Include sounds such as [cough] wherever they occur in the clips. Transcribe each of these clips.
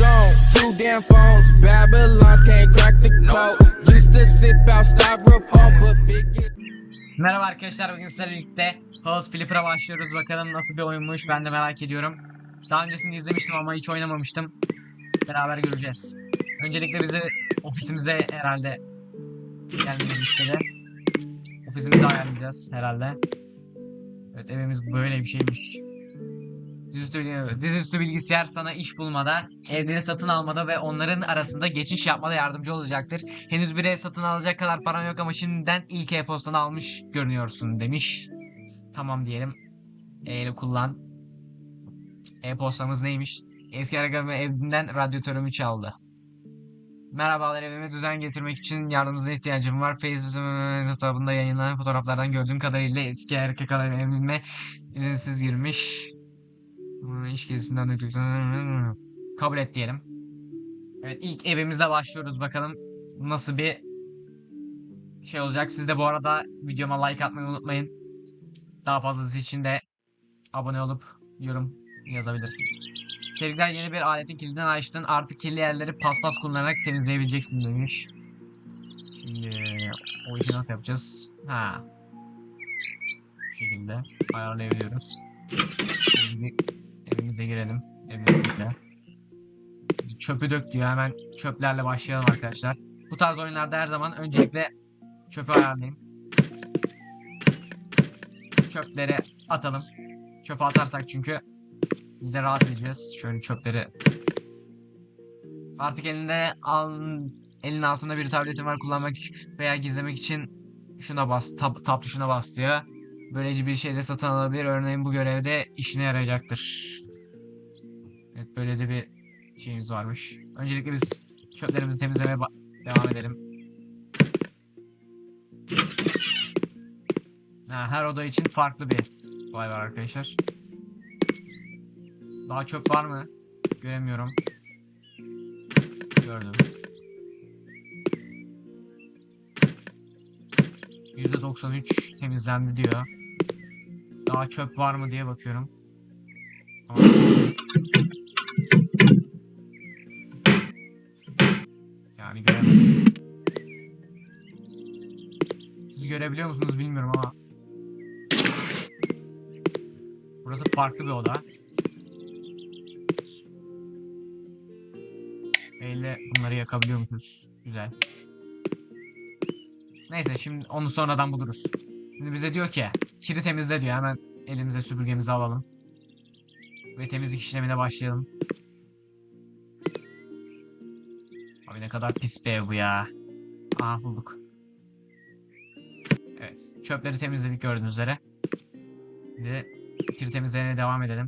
Rob two damn phones. Babylons can't crack the code. Used to sip out styrofoam, but figured. Merhaba arkadaşlar bugün sizlerle birlikte House Flipper'a başlıyoruz. Bakalım nasıl bir oyunmuş ben de merak ediyorum. Daha öncesinde izlemiştim ama hiç oynamamıştım. Beraber göreceğiz. Öncelikle bizi ofisimize herhalde gelmeyi istedi. Ofisimizi ayarlayacağız herhalde. Evet evimiz böyle bir şeymiş. Dizüstü, dizüstü bilgisayar sana iş bulmada, evleri satın almada ve onların arasında geçiş yapmada yardımcı olacaktır. Henüz bir ev satın alacak kadar paran yok ama şimdiden ilk e-postanı almış görünüyorsun demiş. Tamam diyelim. E ile kullan. E-postamız neymiş? Eski aragamı evimden radyatörümü çaldı. Merhabalar evime düzen getirmek için yardımınıza ihtiyacım var. Facebook hesabında yayınlanan fotoğraflardan gördüğüm kadarıyla eski erkek evime izinsiz girmiş. İş gezisinden döktükten kabul et diyelim. Evet ilk evimizde başlıyoruz bakalım nasıl bir şey olacak. Siz de bu arada videoma like atmayı unutmayın. Daha fazlası için de abone olup yorum yazabilirsiniz. Tebrikler yeni bir aletin kilidini açtın. Artık kirli yerleri paspas kullanarak temizleyebileceksin demiş. Şimdi o işi nasıl yapacağız? Ha. Bu şekilde ayarlayabiliyoruz. Şimdi evimize girelim. Evimizde. Çöpü dök diyor. Hemen çöplerle başlayalım arkadaşlar. Bu tarz oyunlarda her zaman öncelikle çöpü ayarlayayım. Çöpleri atalım. Çöpe atarsak çünkü biz de rahat edeceğiz. Şöyle çöpleri Artık elinde al, elin altında bir tabletin var kullanmak veya gizlemek için şuna bas, tab, tab tuşuna bas diyor. Böylece bir şey de satın alabilir. Örneğin bu görevde işine yarayacaktır. Evet böyle de bir şeyimiz varmış. Öncelikle biz çöplerimizi temizlemeye devam edelim. Ha, her oda için farklı bir olay var arkadaşlar. Daha çöp var mı? Göremiyorum. Gördüm. %93 temizlendi diyor. Daha çöp var mı diye bakıyorum. Ama... görebiliyor musunuz bilmiyorum ama. Burası farklı bir oda. Elle bunları yakabiliyor musunuz? Güzel. Neyse şimdi onu sonradan buluruz. Şimdi bize diyor ki kiri temizle diyor. Hemen elimize süpürgemizi alalım. Ve temizlik işlemine başlayalım. Abi ne kadar pis bir ev bu ya. Aha bulduk. Çöpleri temizledik gördüğünüz üzere. Şimdi kiri temizlemeye devam edelim.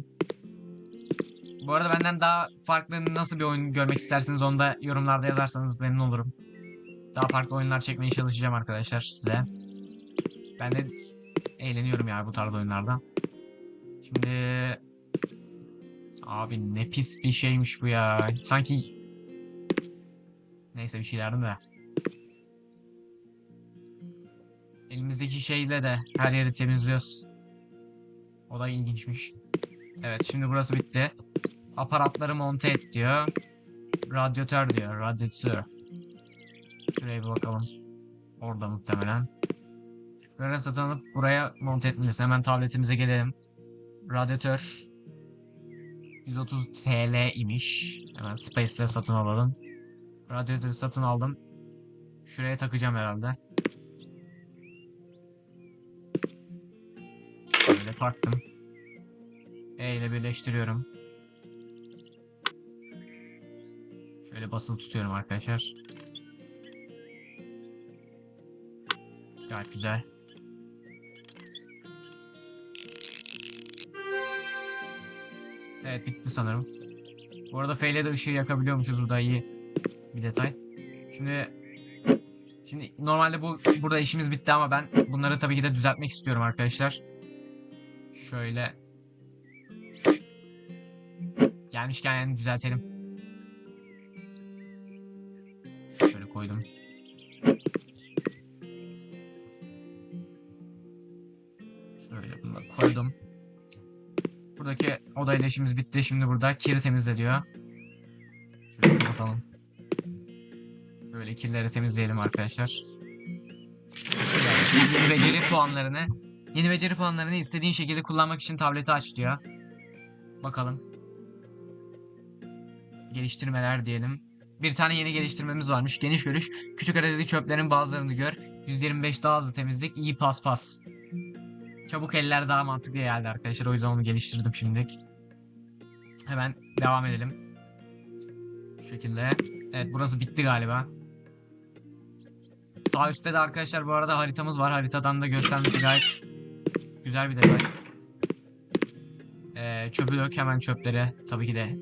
Bu arada benden daha farklı nasıl bir oyun görmek isterseniz onu da yorumlarda yazarsanız memnun olurum. Daha farklı oyunlar çekmeye çalışacağım arkadaşlar size. Ben de eğleniyorum yani bu tarz oyunlarda. Şimdi abi ne pis bir şeymiş bu ya. Sanki neyse bir şeylerdi de. Elimizdeki şeyle de her yeri temizliyoruz. O da ilginçmiş. Evet şimdi burası bitti. Aparatları monte et diyor. Radyatör diyor. Radyatör. Şuraya bir bakalım. Orada muhtemelen. Böyle satın alıp buraya monte etmeliyiz. Hemen tabletimize gelelim. Radyatör 130 TL imiş. Hemen Space ile satın alalım. Radyatörü satın aldım. Şuraya takacağım herhalde. Böyle taktım. E ile birleştiriyorum. Şöyle basılı tutuyorum arkadaşlar. Gayet güzel. Evet bitti sanırım. Bu arada F ile de ışığı yakabiliyormuşuz. Bu da iyi bir detay. Şimdi Şimdi normalde bu burada işimiz bitti ama ben bunları tabii ki de düzeltmek istiyorum arkadaşlar. Şöyle gelmişken yani düzeltelim. Şöyle koydum. Şöyle bunu koydum. Buradaki odayla işimiz bitti. Şimdi burada kiri temizle diyor. Şöyle kapatalım. Böyle kirleri temizleyelim arkadaşlar. Yeni beceri puanlarını Yeni beceri puanlarını istediğin şekilde kullanmak için tableti aç diyor. Bakalım. Geliştirmeler diyelim. Bir tane yeni geliştirmemiz varmış. Geniş görüş. Küçük aradaki çöplerin bazılarını gör. 125 daha hızlı temizlik. iyi paspas. Çabuk eller daha mantıklı geldi arkadaşlar. O yüzden onu geliştirdim şimdilik. Hemen devam edelim. Şu şekilde. Evet burası bitti galiba. Sağ üstte de arkadaşlar bu arada haritamız var. Haritadan da göstermesi gayet güzel bir detay. Ee, çöpü dök hemen çöplere. Tabii ki de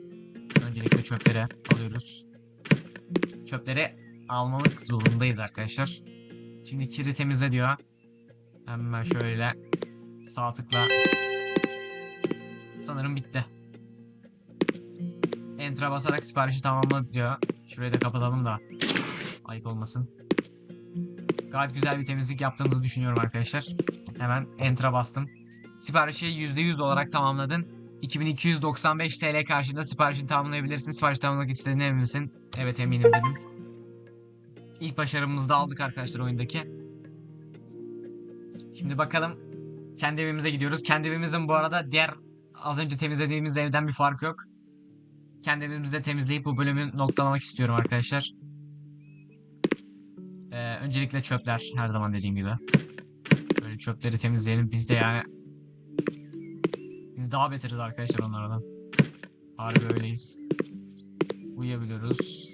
öncelikle çöplere alıyoruz. Çöpleri almamak zorundayız arkadaşlar. Şimdi kiri temizle diyor. Hemen şöyle sağ tıkla. Sanırım bitti. Enter'a basarak siparişi tamamla diyor. Şurayı da kapatalım da ayıp olmasın. Gayet güzel bir temizlik yaptığımızı düşünüyorum arkadaşlar. Hemen Enter'a bastım. Siparişi %100 olarak tamamladın. 2295 TL karşılığında siparişini tamamlayabilirsin. Sipariş tamamlamak istediğine emin misin? Evet eminim dedim. İlk başarımızı da aldık arkadaşlar oyundaki. Şimdi bakalım kendi evimize gidiyoruz. Kendi evimizin bu arada diğer az önce temizlediğimiz evden bir fark yok. Kendi evimizi de temizleyip bu bölümü noktalamak istiyorum arkadaşlar. Ee, öncelikle çöpler her zaman dediğim gibi. Çöpleri temizleyelim. Biz de yani biz daha beteriz arkadaşlar onlardan. Harbi öyleyiz. Uyuyabiliyoruz.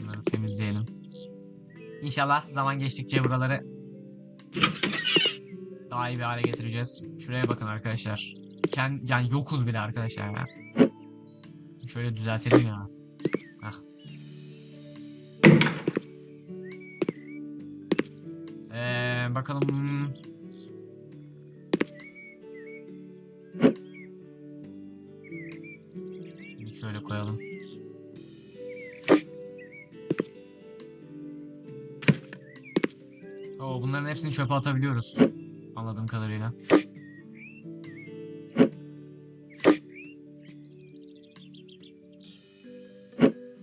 Bunları temizleyelim. İnşallah zaman geçtikçe buraları daha iyi bir hale getireceğiz. Şuraya bakın arkadaşlar. Ken, yani yokuz bile arkadaşlar ya. Şöyle düzeltelim ya. Bakalım. Şöyle koyalım. Oo, bunların hepsini çöpe atabiliyoruz. Anladığım kadarıyla.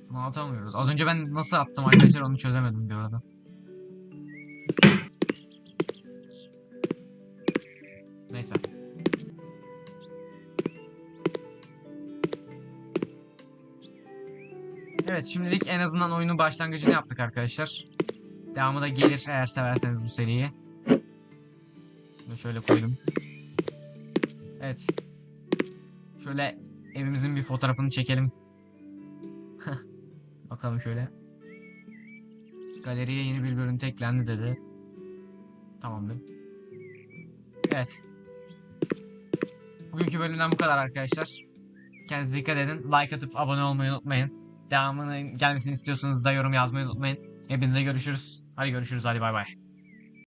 Bunu atamıyoruz. Az önce ben nasıl attım arkadaşlar onu çözemedim bir arada. Neyse. Evet şimdilik en azından oyunun başlangıcını yaptık arkadaşlar. Devamı da gelir eğer severseniz bu seriyi. Bunu şöyle koydum. Evet. Şöyle evimizin bir fotoğrafını çekelim. [laughs] Bakalım şöyle. Galeriye yeni bir görüntü eklendi dedi. Tamamdır. Evet. Bugünkü bölümden bu kadar arkadaşlar. Kendinize dikkat edin. Like atıp abone olmayı unutmayın. Devamının gelmesini istiyorsanız da yorum yazmayı unutmayın. Hepinize görüşürüz. Hadi görüşürüz. Hadi bay bay.